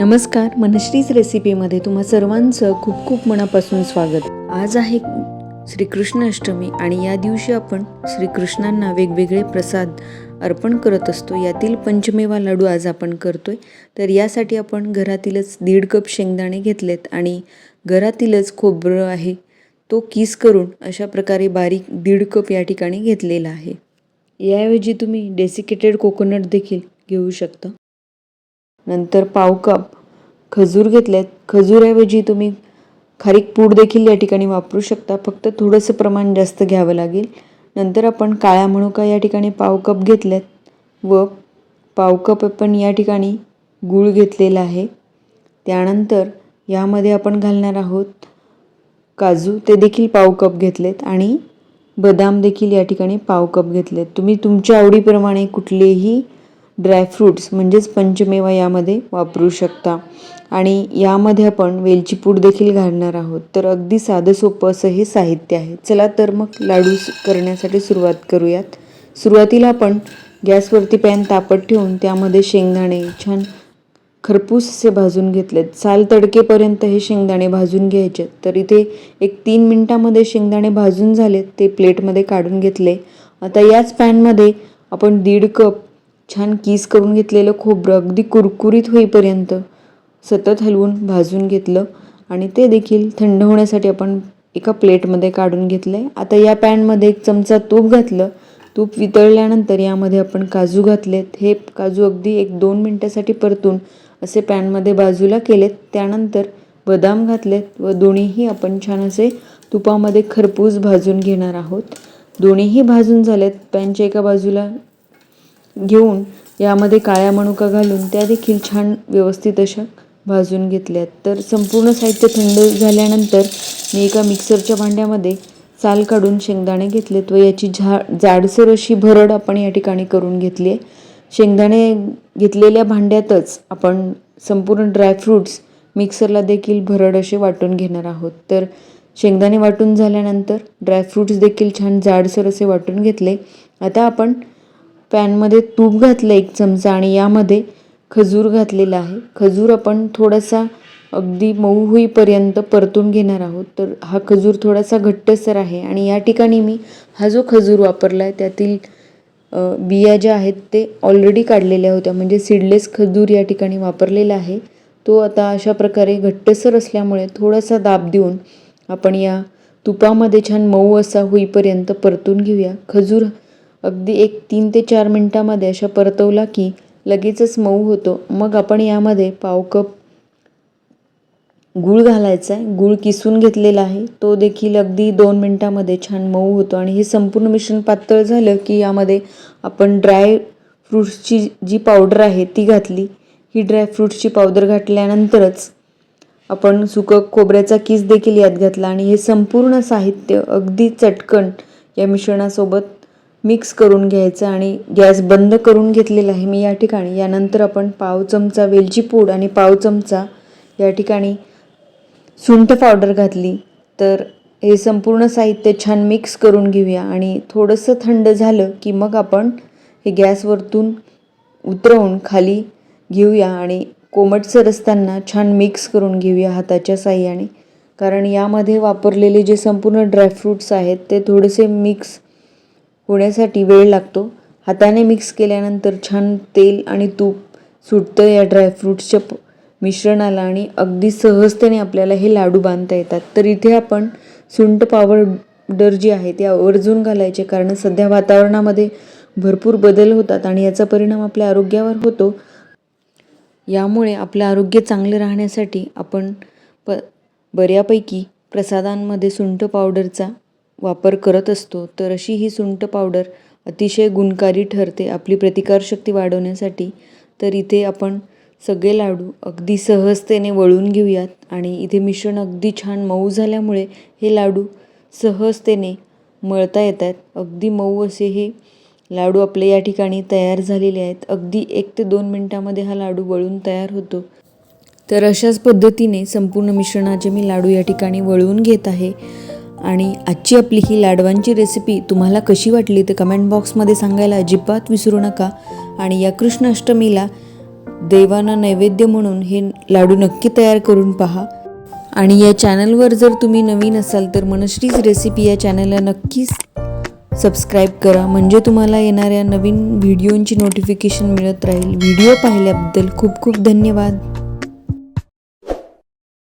नमस्कार मनश्रीच रेसिपीमध्ये तुम्हा सर्वांचं खूप खूप मनापासून स्वागत. आज आहे श्रीकृष्ण अष्टमी आणि या दिवशी आपण श्रीकृष्णांना वेगवेगळे प्रसाद अर्पण करत असतो. यातील पंचमेवा लाडू आज आपण करतोय. तर यासाठी आपण घरातीलच दीड कप शेंगदाणे घेतलेत आणि घरातीलच खोबरं आहे. तो किस करून अशा प्रकारे बारीक दीड कप या ठिकाणी घेतलेला आहे. याऐवजी तुम्ही डेसिकेटेड कोकोनट देखील घेऊ शकता. नंतर पाव कप खजूर घेतल्यात. खजूरऐवजी तुम्ही खारीक पूड देखील या ठिकाणी वापरू शकता. फक्त थोडंसं प्रमाण जास्त घ्यावं लागेल. नंतर आपण काळ्या मणुका या ठिकाणी पाव कप घेतल्यात व पाव कप आपण या ठिकाणी गूळ घेतलेला आहे. त्यानंतर यामध्ये आपण घालणार आहोत काजू. ते देखील पाव कप घेतलेत आणि बदाम देखील या ठिकाणी पाव कप घेतलेत. तुम्ही तुमच्या आवडीप्रमाणे कुठलेही ड्रायफ्रूट्स म्हणजेच पंचमेवा यामध्ये वापरू शकता. आणि यामध्ये आपण वेलची पूड देखील घालणार आहोत. तर अगदी साधं सोपं असं हे साहित्य आहे. चला तर मग लाडू करण्यासाठी सुरुवात करूयात. सुरुवातीला आपण गॅसवरती पॅन तापत ठेवून त्यामध्ये शेंगदाणे छान खरपूस असे भाजून घेतलेत. साल तडकेपर्यंत हे शेंगदाणे भाजून घ्यायचे. तर इथे एक तीन मिनटामध्ये शेंगदाणे भाजून झालेत ते प्लेटमध्ये काढून घेतले. आता याच पॅनमध्ये आपण दीड कप छान कीस करून घेतलेलं खोबरं अगदी कुरकुरीत होईपर्यंत सतत हलवून भाजून घेतलं. आणि ते देखील थंड होण्यासाठी आपण एका प्लेटमध्ये काढून घेतलं आहे आता या पॅनमध्ये एक चमचा तूप घातलं. तूप वितळल्यानंतर यामध्ये आपण काजू घातलेत. हे काजू अगदी एक दोन मिनटासाठी परतून असे पॅनमध्ये बाजूला केलेत. त्यानंतर बदाम घातलेत व दोन्हीही आपण छान असे तुपामध्ये खरपूस भाजून घेणार आहोत. दोन्हीही भाजून झालेत. पॅनच्या एका बाजूला घेऊन यामध्ये काळ्या मनुका घालून त्या देखील छान व्यवस्थित अशा भाजून घेतल्यात. तर संपूर्ण साहित्य थंड झाल्यानंतर मी एका मिक्सरच्या भांड्यामध्ये साल काढून शेंगदाणे घेतलेत व याची झा जाडसर अशी भरड आपण या ठिकाणी करून घेतली आहे. शेंगदाणे घेतलेल्या भांड्यातच आपण संपूर्ण ड्रायफ्रूट्स मिक्सरला देखील भरड असे वाटून घेणार आहोत. तर शेंगदाणे वाटून झाल्यानंतर ड्रायफ्रूट्स देखील छान जाडसर असे वाटून घेतले. आता आपण पॅनमध्ये तूप घातलं एक चमचा आणि यामध्ये खजूर घातलेला आहे. खजूर आपण थोडासा अगदी मऊ होईपर्यंत परतून घेणार आहोत. तर हा खजूर थोडासा घट्टसर आहे आणि या ठिकाणी मी हा जो खजूर वापरला आहे त्यातील बिया ज्या आहेत ते ऑलरेडी काढलेल्या होत्या. म्हणजे सीडलेस खजूर या ठिकाणी वापरलेला आहे. तो आता अशा प्रकारे घट्टसर असल्यामुळे थोडासा दाब देऊन आपण या तुपामध्ये छान मऊ असा होईपर्यंत परतून घेऊया. खजूर अगदी एक तीन ते चार मिनटामध्ये अशा परतवला की लगेचच मऊ होतो. मग आपण यामध्ये पाव कप गूळ घालायचा आहे. गूळ किसून घेतलेला आहे. तो देखील अगदी दोन मिनटामध्ये छान मऊ होतो. आणि हे संपूर्ण मिश्रण पातळ झालं की यामध्ये आपण ड्राय फ्रूट्सची जी पावडर आहे ती घातली. ही ड्राय फ्रूट्सची पावडर घातल्यानंतरच आपण सुकं खोबऱ्याचा किस देखील यात घातला. आणि हे संपूर्ण साहित्य अगदी चटकन या मिश्रणासोबत मिक्स करून घ्यायचं आणि गॅस बंद करून घेतलेला आहे मी या ठिकाणी. यानंतर आपण पाव चमचा वेलची पूड आणि पाव चमचा या ठिकाणी सुंठ पावडर घातली. तर हे संपूर्ण साहित्य छान मिक्स करून घेऊया आणि थोडंसं थंड झालं की मग आपण हे गॅसवरतून उतरवून खाली घेऊया आणि कोमटसर असताना छान मिक्स करून घेऊया हाताच्या साह्याने. कारण यामध्ये वापरलेले जे संपूर्ण ड्रायफ्रूट्स आहेत ते थोडेसे मिक्स होण्यासाठी वेळ लागतो. हाताने मिक्स केल्यानंतर छान तेल आणि तूप सुटतं या ड्रायफ्रूट्सच्या मिश्रणाला आणि अगदी सहजतेने आपल्याला हे लाडू बांधता येतात. तर इथे आपण सुंट पावडर जी आहे ती आवर्जून घालायचे कारण सध्या वातावरणामध्ये भरपूर बदल होतात आणि याचा परिणाम आपल्या आरोग्यावर होतो. यामुळे आपलं आरोग्य चांगलं राहण्यासाठी आपण प बऱ्यापैकी प्रसादांमध्ये सुंठ पावडरचा वापर करत असतो तर अशी ही सुंठ पावडर अतिशय गुणकारी ठरते आपली प्रतिकारशक्ती वाढवण्यासाठी. तर इथे आपण सगळे लाडू अगदी सहजतेने वळून घेऊयात आणि इथे मिश्रण अगदी छान मऊ झाल्यामुळे हे लाडू सहजतेने मळता येत आहेत अगदी मऊ असे हे लाडू आपले या ठिकाणी तयार झालेले आहेत. अगदी एक ते दोन मिनटामध्ये हा लाडू वळून तयार होतो. तर अशाच पद्धतीने संपूर्ण मिश्रणाचे मी लाडू या ठिकाणी वळवून घेत आहे. आणि आजची आपली ही लाडवांची रेसिपी तुम्हाला कशी वाटली ते कमेंट बॉक्समध्ये सांगायला अजिबात विसरू नका. आणि या कृष्णाष्टमीला देवांना नैवेद्य म्हणून हे लाडू नक्की तयार करून पहा. आणि या चॅनलवर जर तुम्ही नवीन असाल तर मनश्रीज रेसिपी या चॅनलला नक्कीच सबस्क्राईब करा. म्हणजे तुम्हाला येणाऱ्या नवीन व्हिडिओंची नोटिफिकेशन मिळत राहील. व्हिडिओ पाहिल्याबद्दल खूप खूप धन्यवाद.